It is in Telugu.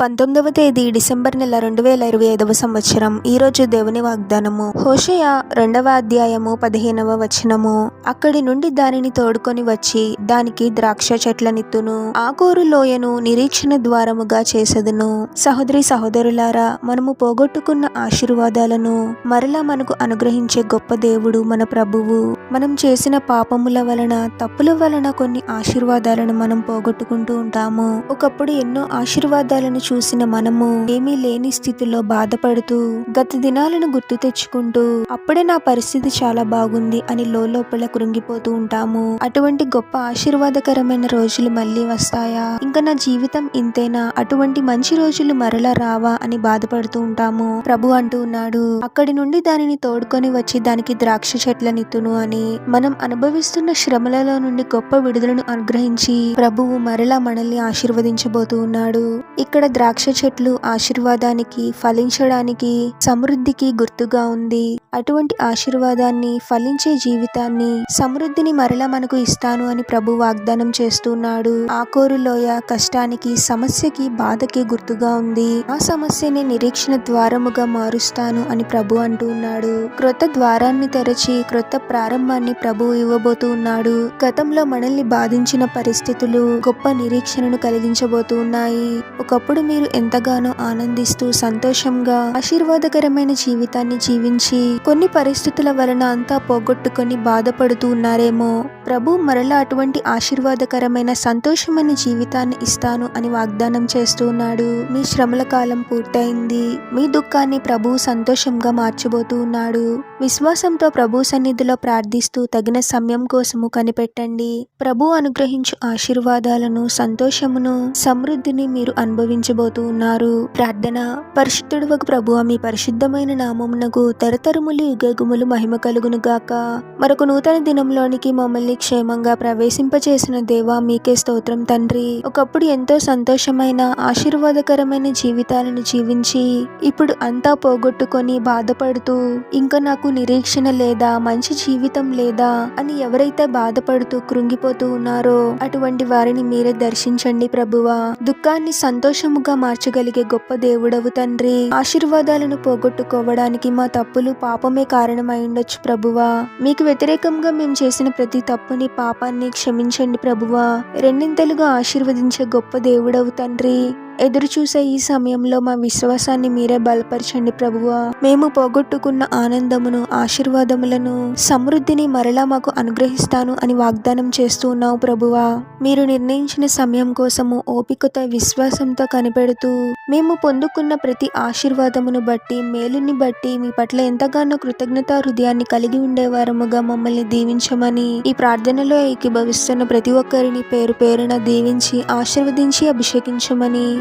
పంతొమ్మిదవ తేదీ డిసెంబర్ నెల రెండు వేల ఇరవై ఐదవ సంవత్సరం. ఈరోజు దేవుని వాగ్దానము. హోషయ రెండవ అధ్యాయము పదిహేనవ వచనము. అక్కడి నుండి దానిని తోడుకొని వచ్చి దానికి ద్రాక్ష చెట్లనిత్తును. ఆకూరు లోయను నిరీక్షణ ద్వారముగా చేసదును. సహోదరి సహోదరులారా మనము పోగొట్టుకున్న ఆశీర్వాదాలను మరలా మనకు అనుగ్రహించే గొప్ప దేవుడు మన ప్రభువు. మనం చేసిన పాపముల వలన తప్పుల వలన కొన్ని ఆశీర్వాదాలను మనం పోగొట్టుకుంటూ ఉంటాము. ఒకప్పుడు ఎన్నో ఆశీర్వాదాలను చూసిన మనము ఏమీ లేని స్థితిలో బాధపడుతూ గత దినాలను గుర్తు తెచ్చుకుంటూ అప్పుడే నా పరిస్థితి చాలా బాగుంది అని లోపల కృంగిపోతూ ఉంటాము. అటువంటి గొప్ప ఆశీర్వాదకరమైన రోజులు మళ్ళీ వస్తాయా? ఇంకా నా జీవితం ఇంతేనా? అటువంటి మంచి రోజులు మరలా రావా అని బాధపడుతూ ఉంటాము. ప్రభు అంటూ ఉన్నాడు అక్కడి నుండి దానిని తోడుకొని వచ్చి దానికి ద్రాక్ష చెట్లనిత్తును అని. మనం అనుభవిస్తున్న శ్రమలలో నుండి గొప్ప విడుదలను అనుగ్రహించి ప్రభువు మరలా మనల్ని ఆశీర్వదించబోతూ ఉన్నాడు. ఇక్కడ ద్రాక్ష చెట్లు ఆశీర్వాదానికి ఫలించడానికి సమృద్ధికి గుర్తుగా ఉంది. అటువంటి ఆశీర్వాదాన్ని ఫలించే జీవితాన్ని సమృద్ధిని మరలా మనకు ఇస్తాను అని ప్రభు వాగ్దానం చేస్తున్నాడు. ఆకోరు లోయ కష్టానికి సమస్యకి బాధకి గుర్తుగా ఉంది. ఆ సమస్యని నిరీక్షణ ద్వారముగా మారుస్తాను అని ప్రభు అంటూ ఉన్నాడు. క్రొత్త ద్వారాన్ని తెరచి క్రొత్త ప్రారంభాన్ని ప్రభు ఇవ్వబోతున్నాడు గతంలో మనల్ని బాధించిన పరిస్థితులు గొప్ప నిరీక్షణను కలిగించబోతున్నాయి ఒకప్పుడు మీరు ఎంతగానో ఆనందిస్తూ సంతోషంగా ఆశీర్వాదకరమైన జీవితాన్ని జీవించి కొన్ని పరిస్థితుల వలన అంతా పోగొట్టుకొని బాధపడుతూ ఉన్నారేమో. ప్రభు మరలా అటువంటి ఆశీర్వాదకరమైన సంతోషమైన జీవితాన్ని ఇస్తాను అని వాగ్దానం చేస్తూ ఉన్నాడు. మీ శ్రమల కాలం పూర్తయింది. మీ దుఃఖాన్ని ప్రభు సంతోషంగా మార్చబోతూ ఉన్నాడు. విశ్వాసంతో ప్రభు సన్నిధిలో ప్రార్థిస్తూ తగిన సమయం కోసము కనిపెట్టండి. ప్రభు అనుగ్రహించు ఆశీర్వాదాలను సంతోషమును సమృద్ధిని మీరు అనుభవించబోతూ ఉన్నారు ప్రార్థన. పరిశుద్ధుడు ప్రభు మీ పరిశుద్ధమైన నామమునకు తరతరములు యుగగుములు మహిమ కలుగును గాక. మరొక నూతన దినంలోనికి మమ్మల్ని క్షేమంగా ప్రవేశింపచేసిన దేవా మీకే స్తోత్రం తండ్రి. ఒకప్పుడు ఎంతో సంతోషమైన ఆశీర్వాదకరమైన జీవితాలను జీవించి ఇప్పుడు అంతా పోగొట్టుకొని బాధపడుతూ ఇంకా నాకు నిరీక్షణ లేదా మంచి జీవితం లేదా అని ఎవరైతే బాధపడుతూ కృంగిపోతూ ఉన్నారో అటువంటి వారిని మీరే దర్శించండి ప్రభువా. దుఃఖాన్ని సంతోషముగా మార్చగలిగే గొప్ప దేవుడవు తండ్రి. ఆశీర్వాదాలను పోగొట్టుకోవడానికి మా తప్పులు పాపమే కారణమై ఉండొచ్చు ప్రభువా. మీకు వ్యతిరేకంగా మేము చేసిన ప్రతి తప్పుని పాపాన్ని క్షమించండి ప్రభువా. రెండింతలుగా ఆశీర్వదించే గొప్ప దేవుడవు తండ్రి. ఎదురు చూసే ఈ సమయంలో మా విశ్వాసాన్ని మీరే బలపరచండి ప్రభువా. మేము పోగొట్టుకున్న ఆనందమును ఆశీర్వాదములను సమృద్ధిని మరలా మాకు అనుగ్రహిస్తాను అని వాగ్దానం చేస్తూ ఉన్నావు ప్రభువా. మీరు నిర్ణయించిన సమయం కోసము ఓపికతో విశ్వాసంతో కనిపెడుతూ మేము పొందుకున్న ప్రతి ఆశీర్వాదమును బట్టి మేలుని బట్టి మీ పట్ల ఎంతగానో కృతజ్ఞత హృదయాన్ని కలిగి ఉండేవారముగా మమ్మల్ని దీవించమని ఈ ప్రార్థనలో ఏకీభవిస్తున్న ప్రతి ఒక్కరిని పేరు పేరున దీవించి ఆశీర్వదించి అభిషేకించమని